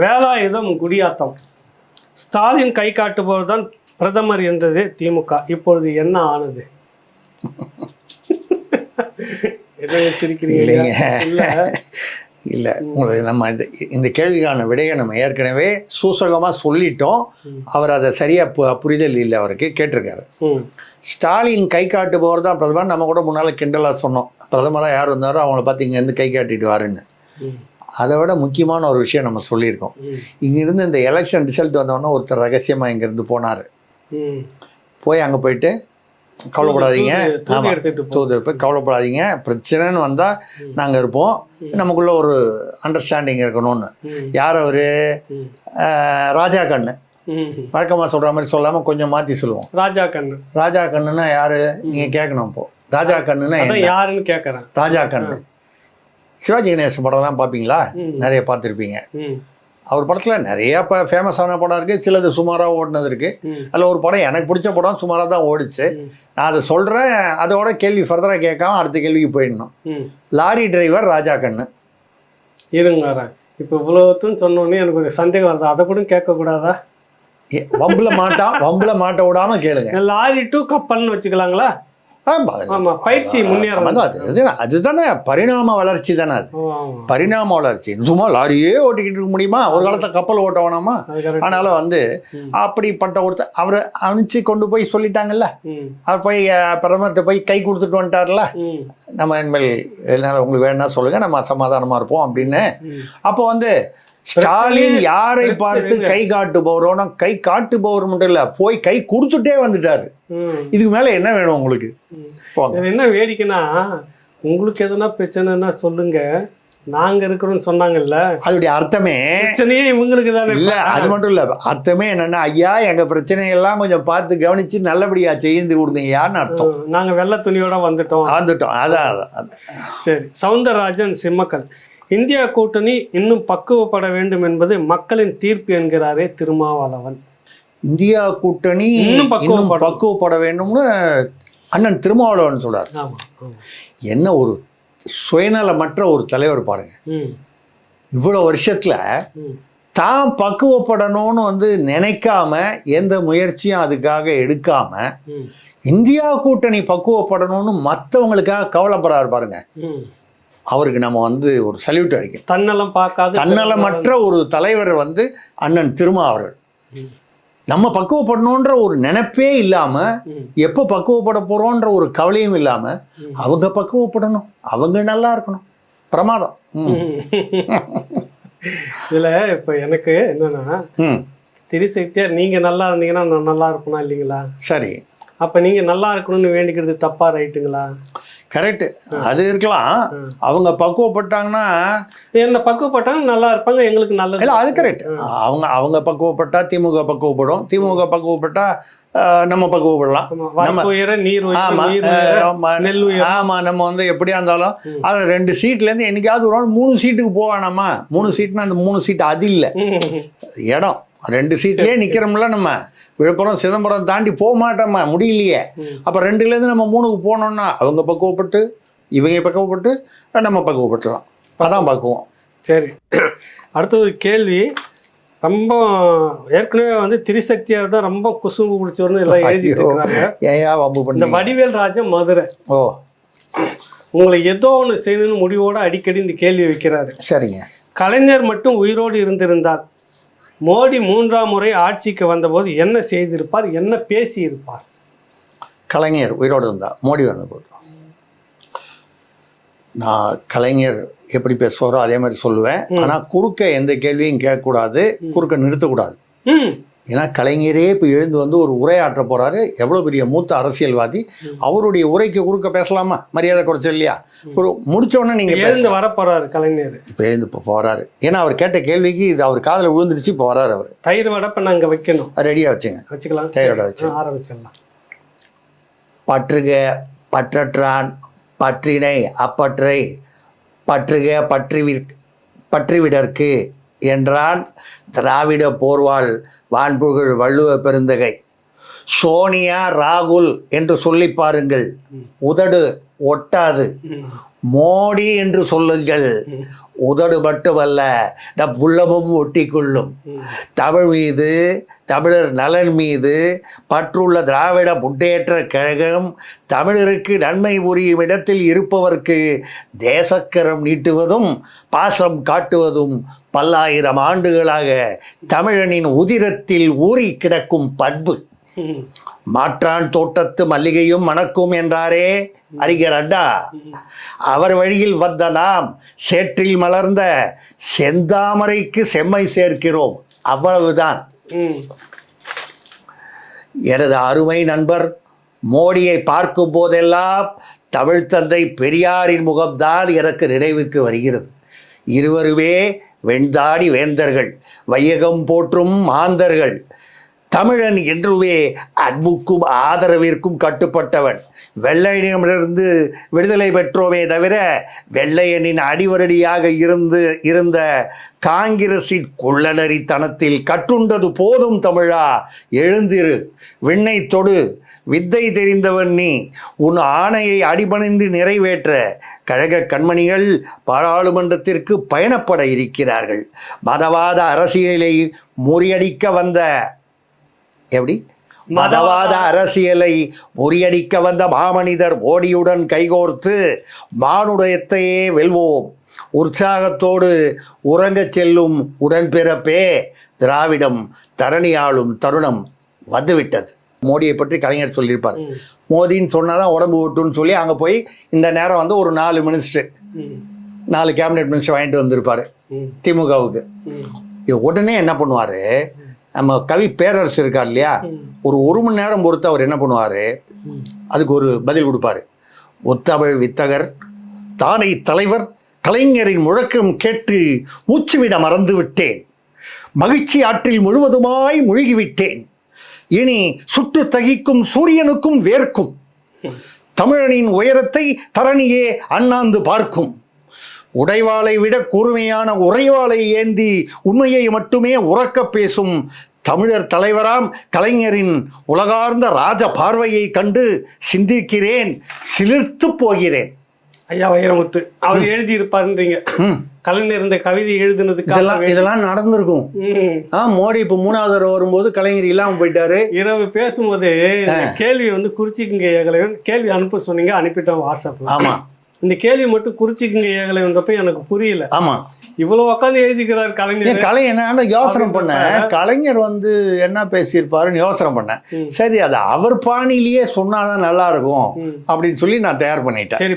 வேலாயுதம் குடியாத்தம். ஸ்டாலின் கை காட்டுபவர் தான் பிரதமர் என்றது திமுக. இப்பொழுது என்ன ஆனது? என்ன சிரிக்கிறீங்க இல்லைங்க. இல்ல. உங்களுக்கு நம்ம இந்த இந்த கேள்விக்கான விடையை நம்ம ஏற்கனவே சூசகமாக சொல்லிட்டோம். அவர் அதை சரியாக பு புரிதல் இல்லை அவருக்கு கேட்டிருக்காரு. ஸ்டாலின் கை காட்டுபவர் தான் பிரதமர். நம்ம கூட முன்னால் கிண்டலாக சொன்னோம். பிரதமராக யார் வந்தாரோ அவங்கள பார்த்து இங்கேருந்து கை காட்டிட்டு வாருன்னு. அதை விட முக்கியமான ஒரு விஷயம் நம்ம சொல்லியிருக்கோம். இங்கிருந்து இந்த எலெக்ஷன் ரிசல்ட் வந்தோடனே ஒருத்தர் ரகசியமாக இங்கேருந்து போனார். போய் அங்கே போயிட்டு கவலைப்படாதீங்க. தூது- இருப்பேன் கவலைப்படாதீங்க. பிரச்சனைன்னு வந்தால் நாங்கள் இருப்போம். நமக்குள்ள ஒரு அண்டர்ஸ்டாண்டிங் இருக்கணும்னு. யார் அவர்? ராஜா கண்ணு. வழக்கமாக சொல்கிற மாதிரி சொல்லாமல் கொஞ்சம் மாற்றி சொல்லுவோம். ராஜா கண்ணு. ராஜா கண்ணுன்னா யார்? நீங்கள் கேட்கணும் இப்போ. ராஜா கண்ணுன்னா? யாருன்னு கேக்குறேன். ராஜா கண்ணு. சிவாஜி கணேசன் படம்லாம் பார்ப்பீங்களா. நிறைய பார்த்துருப்பீங்க. அவர் படத்தில் நிறைய இப்போ ஃபேமஸான படம் இருக்குது சிலது சுமாராக ஓடினது இருக்குது அதில் ஒரு படம் எனக்கு பிடிச்ச படம் சுமாராக தான் ஓடிச்சு. நான் அதை சொல்கிறேன் அதோட கேள்வி ஃபர்தராக கேட்காம அடுத்த கேள்விக்கு போயிடணும். லாரி டிரைவர் ராஜா கண்ணு. இருங்க இப்போ இவ்வளோத்தும் சொன்னோன்னே எனக்கு ஒரு சந்தேகம் வருது. அதை கூட கேட்கக்கூடாதா? வம்புல மாட்டா வம்புல மாட்ட விடாம கேளுங்க. லாரி டு கப்பல்னு வச்சுக்கலாங்களா? பயிற்சி அது- அதுதானே பரிணாம வளர்ச்சி தானே அது. பரிணாம வளர்ச்சி. சும்மா லாரியே ஓட்டிக்கிட்டு இருக்க முடியுமா? ஒரு காலத்துல கப்பல் ஓட்ட வேணாமா. ஆனாலும் வந்து அப்படிப்பட்ட ஒருத்தர் அவரை அனுப்பிச்சு கொண்டு போய் சொல்லிட்டாங்கல்ல? அவர் போய் பிரதமர்கிட்ட போய் கை கொடுத்துட்டு வந்துட்டார்ல? நம்ம இனிமேல் உங்களுக்கு வேணா சொல்லுங்க நம்ம சமாதானமா இருப்போம் அப்படின்னு. அப்போ வந்து ஸ்டாலின் யாரை பார்த்து. கை காட்டுபவரோனா கை காட்டுபவர் மட்டும் இல்ல போய் கை கொடுத்துட்டே வந்துட்டாரு. இதுக்கு மேல என்ன வேணும் உங்களுக்கு? என்ன வேடிக்கைன்னா உங்களுக்கு எதுனா பிரச்சனைன்னா சொல்லுங்க. நாங்க இருக்கிறோம்னு சொன்னாங்கல்ல. அதோடைய அர்த்தமே பிரச்சனையே இவங்களுக்கு தானே. இல்ல அது மட்டும் இல்ல. அர்த்தமே என்னன்னா ஐயா எங்க பிரச்சனையெல்லாம் கொஞ்சம் பார்த்து கவனிச்சு நல்லபடியா செய்து கொடுங்க ஐயான்னு அர்த்தம் நாங்க வெள்ளை துணியோட வந்துட்டோம். வந்துட்டோம். அதான் அதான். சரி சவுந்தரராஜன் சிம்மக்கல். இந்தியா கூட்டணி இன்னும் பக்குவப்பட வேண்டும் என்பது மக்களின் தீர்ப்பு என்கிறாரே திருமாவளவன் இந்தியா கூட்டணி இன்னும். பக்குவப்பட வேண்டும்னு அண்ணன் திருமாவளவன் சொல்றாரு. என்ன ஒரு சுயநலமற்ற ஒரு தலைவர் பாருங்க ம், இவ்வளவு வருஷத்துல தான் பக்குவப்படணும்னு வந்து நினைக்காம எந்த முயற்சியும் அதுக்காக எடுக்காம இந்தியா கூட்டணி பக்குவப்படணும்னு மற்றவங்களுக்காக கவலைப்படுறாரு பாருங்க. அவருக்கு நம்ம வந்து ஒரு சல்யூட் அடிக்கணும். தன்னலம் பார்க்காது தன்னலமற்ற ஒரு தலைவர் வந்து அண்ணன் திருமா அவர்கள் நம்ம பக்குவப்படணுன்ற ஒரு நினைப்பே இல்லாம ம், எப்போ பக்குவப்பட போறோன்ற ஒரு கவலையும் இல்லாம ம். அவங்க பக்குவப்படணும். அவங்க நல்லா இருக்கணும். பிரமாதம். இதுல இப்ப எனக்கு என்னன்னா திரிசக்தியார் நீங்க நல்லா இருந்தீங்கன்னா நான் நல்லா இருப்பேனா இல்லைங்களா? சரி. அப்ப நீங்க நல்லா இருக்கணும்னு வேண்டிக்கிறது தப்பா ரைட்டுங்களா? கரெக்ட் அது இருக்கலாம். அவங்க பக்குவப்பட்டாங்கன்னா என்ன பக்குவப்பட்டாங்க நல்லா இருப்பாங்க எங்களுக்கு நல்லது. இல்ல அது கரெக்ட் அவங்க அவங்க பக்குவப்பட்டா திமுக பக்குவப்படும். திமுக பக்குவப்பட்டா நம்ம பக்குவப்படலாம். உயர நீர் ஆமா நம்ம வந்து எப்படியா இருந்தாலும். அதுல ரெண்டு சீட்ல இருந்து என்னைக்காவது ஒரு நாள் மூணு சீட்டுக்கு போவானாமா மூணு சீட்னா அந்த மூணு சீட் அது இல்ல. இடம். ரெண்டு சீட்லயே நிக்கிறோம்ல நம்ம. விழுப்புரம் சிதம்பரம் தாண்டி போக மாட்டோமா? முடியலையே. அப்ப ரெண்டுல இருந்து நம்ம மூணுக்கு போனோம்னா அவங்க பக்குவப்பட்டு இவங்க பக்குவப்பட்டு நம்ம பக்குவப்பட்டுலாம். அதான் பக்குவம். சரி. அடுத்த ஒரு கேள்வி. ரொம்ப ஏற்கனவே வந்து திரிசக்தியார் தான் ரொம்ப குசும்பு பிடிச்சவர்னு எல்லாம் எழுதிட்டு. இருக்காங்க இந்த வடிவேல் ராஜா மதுரை. ஓ. உங்களை ஏதோ ஒன்று செய்யணும்னு முடிவோட அடிக்கடி இந்த கேள்வி வைக்கிறாரு. சரிங்க. கலைஞர் மட்டும் உயிரோடு இருந்திருந்தால் மோடி மூன்றாம் முறை ஆட்சிக்கு வந்தபோது என்ன செய்திருப்பார்? என்ன பேசியிருப்பார்? கலைஞர் உயிரோடு இருந்தா மோடி வந்த போது நான் கலைஞர் எப்படி பேசுவாரோ அதே மாதிரி சொல்லுவேன். ம். ஆனா குறுக்க எந்த கேள்வியும் கேட்கக்கூடாது. குறுக்க நிறுத்தக்கூடாது. ஏன்னா கலைஞரே இப்போ எழுந்து வந்து ஒரு உரையாற்ற போறாரு. எவ்வளோ பெரிய மூத்த அரசியல்வாதி. அவருடைய உரைக்கு குறுக்க பேசலாமா? மரியாதை குறைச்ச இல்லையா? ஒரு முடிச்ச உடனே நீங்க எழுந்து வர போறாரு கலைஞர். இப்போ எழுந்து இப்போ போறாரு. ஏன்னா அவர் கேட்ட கேள்விக்கு இது அவர் காதுல விழுந்துருச்சு இப்போ வராரு அவர். தயிர் வடை இப்ப நாங்க வைக்கணும். ரெடியா வச்சுங்க. வச்சுக்கலாம். தயிர் வடை வச்சு. ஆரம்பிச்சிடலாம். பற்றுக பற்றற்றான் பற்றினை அப்பற்றை பற்றுக பற்றிவி பற்றிவிடற்கு என்றான் திராவிட போர்வாள் வான்புகழ் வள்ளுவ பெருந்தகை சோனியா ராகுல் என்று சொல்லி பாருங்கள். உதடு ஒட்டாது. மோடி என்று சொல்லுங்கள். உதடு மட்டுமல்ல நம் உள்ளமும் ஒட்டி கொள்ளும் தமிழ் மீது தமிழர் நலன் மீது பற்றுள்ள திராவிட முன்னேற்ற கழகம் தமிழருக்கு நன்மை புரியும் இடத்தில் இருப்பவர்க்கு தேசக்கரம் நீட்டுவதும் பாசம் காட்டுவதும் பல்லாயிரம் ஆண்டுகளாக தமிழனின் உதிரத்தில் ஊறி கிடக்கும் பண்பு. மாற்றான் தோட்டத்து மல்லிகையும் மணக்கும் என்றாரே. அறிஞர் அண்ணா அவர் வழியில் வந்த நாம் சேற்றில் மலர்ந்த செந்தாமரைக்கு செம்மை சேர்க்கிறோம். அவ்வளவுதான். எனது அருமை நண்பர் மோடியை பார்க்கும் போதெல்லாம் தமிழ் தந்தை பெரியாரின் முகம்தான் எனக்கு நினைவுக்கு வருகிறது. இருவருமே வெண்தாடி வேந்தர்கள் வையகம் போற்றும் மாந்தர்கள் தமிழன் என்றுவே அன்புக்கும் ஆதரவிற்கும் கட்டுப்பட்டவன். வெள்ளையனிடமிருந்து விடுதலை பெற்றோமே தவிர வெள்ளையனின் அடிவரடியாக இருந்து இருந்த காங்கிரசின் குள்ளலரித்தனத்தில் கட்டுண்டது போதும் தமிழா எழுந்திரு. விண்ணை தொடு. வித்தை தெரிந்தவன் நீ. உன் ஆணையை அடிபணிந்து நிறைவேற்ற. கழக கண்மணிகள் பாராளுமன்றத்திற்கு பயணப்பட இருக்கிறார்கள். மதவாத அரசியலை முறியடிக்க வந்த எப்படி? மதவாத அரசியலை முறியடிக்க வந்த மாமனிதர் மோடியுடன் கைகோர்த்து மானுடத்தையே வெல்வோம். உற்சாகத்தோடு உறங்கச் செல்லும் உடன்பிறப்பே திராவிடம் தரணியாளும் தருணம் வந்துவிட்டது. மோடியை பற்றி கலைஞர் சொல்லியிருப்பார். மோடின்னு சொன்னாதான் உடம்பு விட்டுன்னு சொல்லி அங்கே போய் இந்த நேரம் வந்து ஒரு நாலு மினிஸ்டர். நாலு கேபினெட் மினிஸ்டர் வாங்கிட்டு வந்திருப்பாரு. திமுகவுக்கு. உடனே என்ன பண்ணுவார்? நம்ம கவி பேரரசு இருக்கார் இல்லையா. ஒரு ஒரு மணி நேரம் பொறுத்து அவர் என்ன பண்ணுவார். அதுக்கு ஒரு பதில் கொடுப்பாரு. ஒத்தமிழ் வித்தகர் தானை தலைவர் கலைஞரின் முழக்கம் கேட்டு மூச்சுவிட மறந்து விட்டேன். மகிழ்ச்சி ஆற்றில் முழுவதுமாய் முழுகிவிட்டேன். இனி சுட்டு தகிக்கும் சூரியனுக்கும் வேர்க்கும். தமிழனின் உயரத்தை தரணியே அண்ணாந்து பார்க்கும். உடைவாளை விட கூர்மையான உறைவாளை ஏந்தி உண்மையை மட்டுமே உறக்கப் பேசும் தமிழர் தலைவராம் கலைஞரின் உலகார்ந்த ராஜ பார்வையை கண்டு சிந்திக்கிறேன் சிலிர்த்து போகிறேன். ஐயா வைரமுத்து அவர் எழுதி இருப்பாருன்றீங்க ம், கலைஞர் இந்த கவிதை எழுதுனதுக்காக இதெல்லாம் இதெல்லாம் நடந்திருக்கும். ஆ மோடி இப்போ மூணாவது வரும்போது கலைஞர் இல்லாமல் போயிட்டாரு. இரவு பேசும்போது கேள்வி வந்து குறிச்சிக்குங்க கேள்வி அனுப்ப சொன்னீங்க அனுப்பிட்டோம் வாட்ஸ்அப்ல. ஆமாம் இந்த கேள்வி மட்டும் குறிச்சிக்குங்க ஏகலைவன்றப்ப எனக்கு புரியல ஆமாம் இவ்வளவு உட்காந்து எழுதிக்கிறார் கலைஞர் கலைஞர் நான் யோசனை பாரு. கலைஞர் வந்து என்ன பேசியிருப்பாருன்னு யோசனை பண்ணேன். சரி அது அவர் பாணியிலேயே சொன்னாதான் நல்லா இருக்கும். அப்படின்னு சொல்லி நான் தயார் பண்ணிட்டேன் சரி